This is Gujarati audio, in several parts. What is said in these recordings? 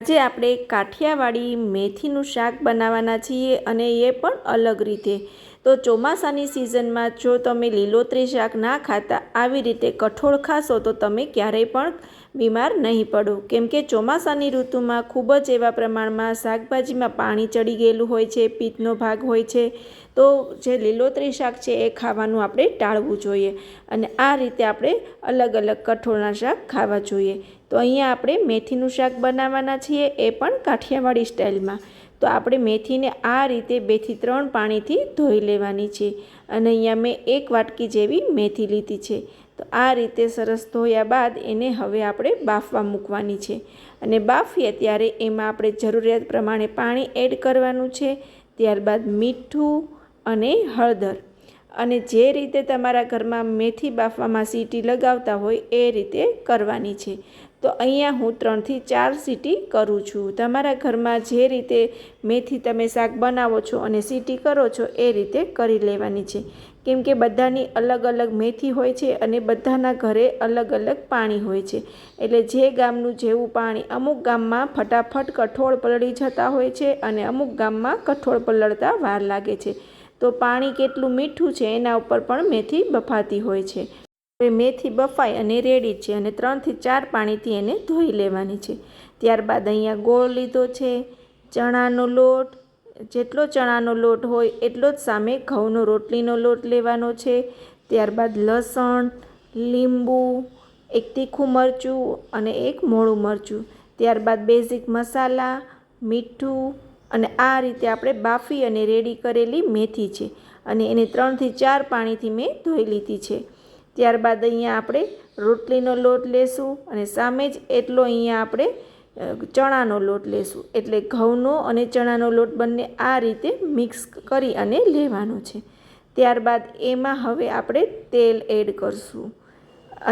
આજે આપણે કાઠિયાવાડી મેથીનું શાક બનાવવાના છીએ અને એ પણ અલગ રીતે. તો ચોમાસાની સિઝનમાં જો તમે લીલોતરી શાક ના ખાતા, આવી રીતે કઠોળ ખાશો તો તમે ક્યારેય પણ બીમાર નહીં પડો. કેમ કે ચોમાસાની ઋતુમાં ખૂબ જ એવા પ્રમાણમાં શાકભાજીમાં પાણી ચડી ગયેલું હોય છે, પિત્તનો ભાગ હોય છે. તો જે લીલોતરી શાક છે એ ખાવાનું આપણે ટાળવું જોઈએ. અને આ રીતે આપણે અલગ અલગ કઠોળના શાક ખાવા જોઈએ. તો અહીંયા આપણે મેથીનું શાક બનાવવાના છીએ એ પણ કાઠિયાવાડી સ્ટાઇલમાં. તો આપણે મેથીને આ રીતે બેથી ત્રણ પાણીથી ધોઈ લેવાની છે. અને અહીંયા મેં એક વાટકી જેવી મેથી લીધી છે. તો આ રીતે સરસ ધોયા બાદ એને હવે આપણે બાફવા મૂકવાની છે. અને બાફીએ ત્યારે એમાં આપણે જરૂરિયાત પ્રમાણે પાણી એડ કરવાનું છે, ત્યારબાદ મીઠું અને હળદર. અને જે રીતે તમારા ઘરમાં મેથી બાફવામાં સીટી લગાવતા હોય એ રીતે કરવાની છે. તો અહીંયા હું ત્રણથી ચાર સીટી કરું છું. તમારા ઘરમાં જે રીતે મેથી તમે શાક બનાવો છો અને સીટી કરો છો, એ રીતે કરી લેવાની છે. કેમ કે બધાની અલગ અલગ મેથી હોય છે અને બધાના ઘરે અલગ અલગ પાણી હોય છે. એટલે જે ગામનું જેવું પાણી અમુક ગામમાં ફટાફટ કઠોળ પલળી જતા હોય છે અને અમુક ગામમાં કઠોળ પલળતા વાર લાગે છે. તો પાણી કેટલું મીઠું છે એના ઉપર પણ મેથી બફાતી હોય છે. હવે મેથી બફાઈ અને રેડી છે અને ત્રણથી ચાર પાણીથી એને ધોઈ લેવાની છે. ત્યારબાદ અહીંયા ગોળ લીધો છે, ચણાનો લોટ, જેટલો ચણાનો લોટ હોય એટલો જ સામે ઘઉંનો રોટલીનો લોટ લેવાનો છે. ત્યારબાદ લસણ, લીંબુ, એક તીખું મરચું અને એક મોળું મરચું. ત્યારબાદ બેઝિક મસાલા, મીઠું અને આ રીતે આપણે બાફી અને રેડી કરેલી મેથી છે. અને એને ત્રણથી ચાર પાણીથી મેં ધોઈ લીધી છે. ત્યારબાદ અહીંયા આપણે રોટલીનો લોટ લેશું અને સામે જ એટલો અહીંયા આપણે ચણાનો લોટ લેશું. એટલે ઘઉંનો અને ચણાનો લોટ બંને આ રીતે મિક્સ કરી અને લેવાનો છે. ત્યારબાદ એમાં હવે આપણે તેલ એડ કરશું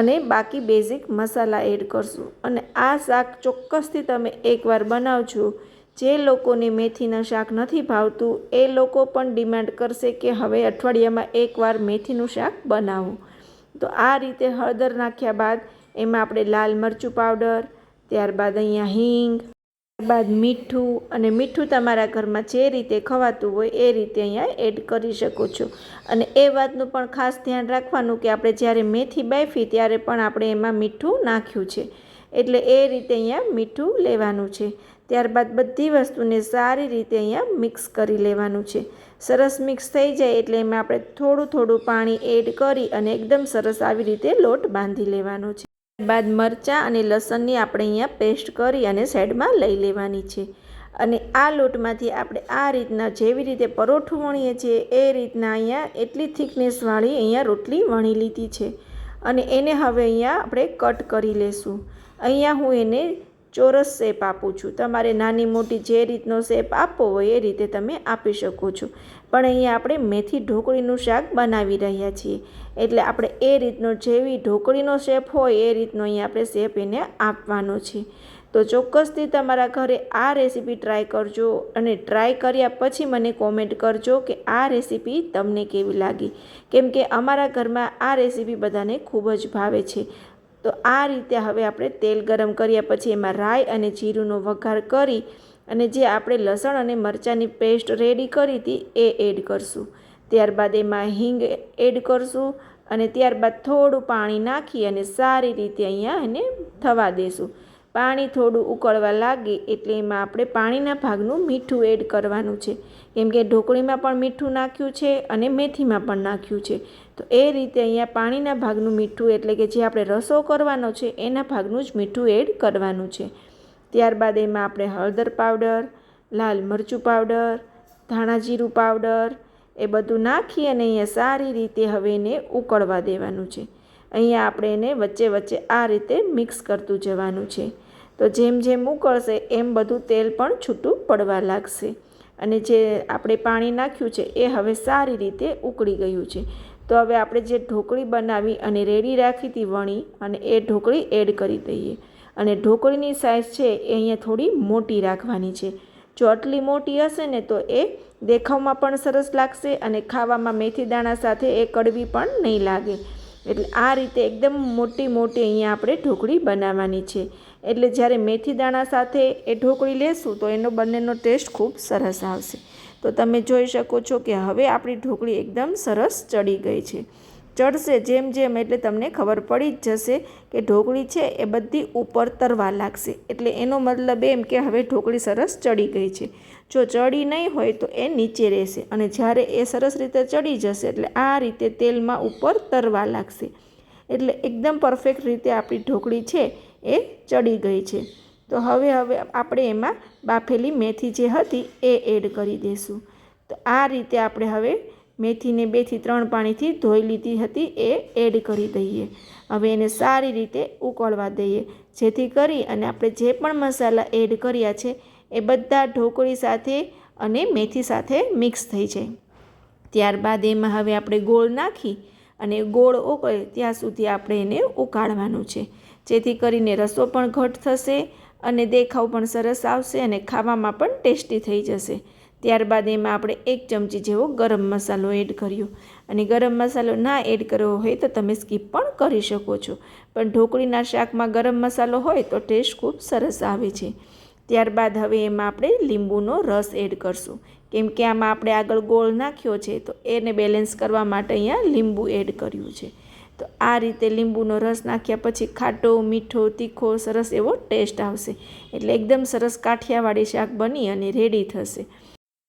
અને બાકી બેઝિક મસાલા એડ કરશું. અને આ શાક ચોક્કસથી તમે એકવાર બનાવજો. જે લોકોને મેથીના શાક નથી ભાવતું, એ લોકો પણ ડિમાન્ડ કરશે કે હવે અઠવાડિયામાં એકવાર મેથીનું શાક બનાવો. તો આ રીતે હળદર નાખ્યા બાદ એમાં આપણે લાલ મરચું પાવડર, ત્યારબાદ અહીંયા હિંગ, ત્યારબાદ મીઠું અને મીઠું તમારા ઘરમાં જે રીતે ખવાતું હોય એ રીતે અહીંયા એડ કરી શકો છો. અને એ વાતનું પણ ખાસ ધ્યાન રાખવાનું કે આપણે જ્યારે મેથી બાફી ત્યારે પણ આપણે એમાં મીઠું નાખ્યું છે. એટલે એ રીતે અહીંયા મીઠું લેવાનું છે. ત્યારબાદ બધી વસ્તુને સારી રીતે અહીંયા મિક્સ કરી લેવાનું છે. સરસ મિક્સ થઈ જાય એટલે એમાં આપણે થોડું થોડું પાણી એડ કરી અને એકદમ સરસ આવી રીતે લોટ બાંધી લેવાનો છે. ત્યારબાદ મરચાં અને લસણની આપણે અહીંયા પેસ્ટ કરી અને સાઈડમાં લઈ લેવાની છે. અને આ લોટમાંથી આપણે આ રીતના જેવી રીતે પરોઠું વણીએ છીએ એ રીતના અહીંયા એટલી થિકનેસવાળી અહીંયા રોટલી વણી લીધી છે. અને એને હવે અહીંયા આપણે કટ કરી લેશું. અહીંયા હું એને ચોરસ શેપ આપું છું. તમારે નાની મોટી જે રીતનો શેપ આપવો હોય એ રીતે તમે આપી શકો છો. પણ અહીંયા આપણે મેથી ઢોકળીનું શાક બનાવી રહ્યા છીએ. એટલે આપણે એ રીતનો જેવી ઢોકળીનો શેપ હોય એ રીતનો અહીંયા આપણે શેપ એને આપવાનો છે. તો ચોક્કસથી તમારા ઘરે આ રેસીપી ટ્રાય કરજો અને ટ્રાય કર્યા પછી મને કોમેન્ટ કરજો કે આ રેસીપી તમને કેવી લાગી. કેમ કે અમારા ઘરમાં આ રેસીપી બધાને ખૂબ જ ભાવે છે. તો આ રીતે હવે આપણે તેલ ગરમ કર્યા પછી એમાં રાઈ અને જીરુંનો વઘાર કરી અને જે આપણે લસણ અને મરચાંની પેસ્ટ રેડી કરી હતી એ એડ કરશું. ત્યારબાદ એમાં હિંગ એડ કરશું અને ત્યારબાદ થોડું પાણી નાખી અને સારી રીતે અહીંયા એને થવા દેશું. પાણી થોડું ઉકળવા લાગે એટલે એમાં આપણે પાણીના ભાગનું મીઠું એડ કરવાનું છે. કેમ કે ઢોકળીમાં પણ મીઠું નાખ્યું છે અને મેથીમાં પણ નાખ્યું છે. તો એ રીતે અહીંયા પાણીના ભાગનું મીઠું એટલે કે જે આપણે રસો કરવાનો છે એના ભાગનું જ મીઠું એડ કરવાનું છે. ત્યારબાદ એમાં આપણે હળદર પાવડર, લાલ મરચું પાવડર, ધાણા જીરું પાવડર એ બધું નાખી અને અહીંયા સારી રીતે હવે એને ઉકળવા દેવાનું છે. અહીંયા આપણે એને વચ્ચે વચ્ચે આ રીતે મિક્સ કરતું જવાનું છે. તો જેમ જેમ ઉકળશે, એમ બધું તેલ પણ છૂટું પડવા લાગશે. અને જે આપણે પાણી નાખ્યું છે, એ હવે સારી રીતે ઉકળી ગયું છે. તો હવે આપણે જે ઢોકળી બનાવી અને રેડી રાખી હતી વણી, અને એ ઢોકળી એડ કરી દઈએ. અને ઢોકળીની સાઇઝ છે, એ અહીંયા થોડી મોટી રાખવાની છે. જો આટલી મોટી હશે ને, તો એ દેખાવમાં પણ સરસ લાગશે અને ખાવામાં મેથી દાણા સાથે એ કડવી પણ નહીં લાગે. એટલે આ રીતે એકદમ મોટી મોટી અહીંયા આપણે ઢોકળી બનાવવાની છે. એટલે જ્યારે મેથી દાણા સાથે એ ઢોકળી લેશું તો એનો બંનેનો ટેસ્ટ ખૂબ સરસ આવશે. તો તમે જોઈ શકો છો કે હવે આપણી ઢોકળી એકદમ સરસ ચડી ગઈ છે. ચડશે જેમ જેમ એટલે તમને ખબર પડી જ જશે કે ઢોકળી છે એ બધી ઉપર તરવા લાગશે. એટલે એનો મતલબ એમ કે હવે ઢોકળી સરસ ચડી ગઈ છે. જો ચડી નહીં હોય તો એ નીચે રહેશે અને જ્યારે એ સરસ રીતે ચડી જશે એટલે આ રીતે તેલમાં ઉપર તરવા લાગશે. એટલે એકદમ પરફેક્ટ રીતે આપણી ઢોકળી છે એ ચડી ગઈ છે. તો હવે હવે આપણે એમાં બાફેલી મેથી જે હતી એ એડ કરી દઈશું તો આ રીતે આપણે હવે મેથીને બેથી ત્રણ પાણીથી ધોઈ લીધી હતી, એ એડ કરી દઈએ. હવે એને સારી રીતે ઉકળવા દઈએ. જેથી કરી અને આપણે જે પણ મસાલા એડ કર્યા છે, એ બધા ઢોકળી સાથે અને મેથી સાથે મિક્સ થઈ જાય. ત્યારબાદ એમાં હવે આપણે ગોળ નાખી અને ગોળ ઉકળે ત્યાં સુધી આપણે એને ઉકાળવાનું છે. જેથી કરીને રસો પણ ઘટ થશે અને દેખાવ પણ સરસ આવશે અને ખાવામાં પણ ટેસ્ટી થઈ જશે. ત્યારબાદ એમાં આપણે એક ચમચી જેવો ગરમ મસાલો એડ કર્યો. અને ગરમ મસાલો ના એડ કરવો હોય તો તમે સ્કીપ પણ કરી શકો છો. પણ ઢોકળીના શાકમાં ગરમ મસાલો હોય તો ટેસ્ટ ખૂબ સરસ આવે છે. ત્યારબાદ હવે એમાં આપણે લીંબુનો રસ એડ કરશું. કેમ કે આમાં આપણે આગળ ગોળ નાખ્યો છે તો એને બેલેન્સ કરવા માટે અહીંયા લીંબુ એડ કર્યું છે. તો આ રીતે લીંબુનો રસ નાખ્યા પછી ખાટો, મીઠો, તીખો, સરસ એવો ટેસ્ટ આવશે. એટલે એકદમ સરસ કાઠિયાવાડી શાક બની અને રેડી થશે.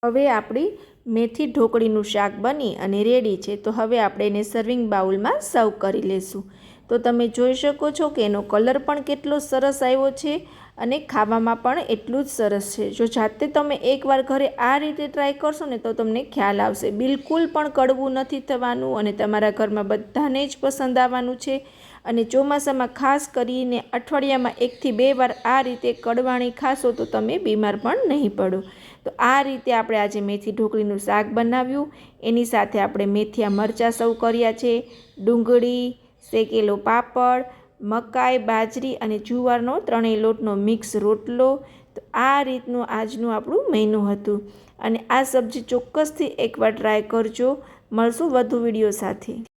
હવે આપણી મેથી ઢોકળીનું શાક બની અને રેડી છે. તો હવે આપણે એને સર્વિંગ બાઉલમાં સર્વ કરી લેશું. તો તમે જોઈ શકો છો કે એનો કલર પણ કેટલો સરસ આવ્યો છે અને ખાવામાં પણ એટલું જ સરસ છે. જો જાતે તમે એકવાર ઘરે આ રીતે ટ્રાય કરશો ને તો તમને ખ્યાલ આવશે. બિલકુલ પણ કડવું નથી થવાનું અને તમારા ઘરમાં બધાને જ પસંદ આવવાનું છે. અને ચોમાસામાં ખાસ કરીને અઠવાડિયામાં એકથી બે વાર આ રીતે કડવાણી ખાશો તો તમે બીમાર પણ નહીં પડો. તો આ રીતે આપણે આજે મેથી ઢોકળીનું શાક બનાવ્યું. એની સાથે આપણે મેથિયા મરચાં સૌ કર્યા છે, ડુંગળી શેકેલો પાપડ, મકાઈ, બાજરી અને જુવારનો ત્રણેય લોટનો મિક્સ રોટલો. તો આ રીતનું આજનું આપણું મેનુ હતું. અને આ સબ્જી ચોક્કસથી એકવાર ટ્રાય કરજો. મળશું વધુ વીડિયો સાથે.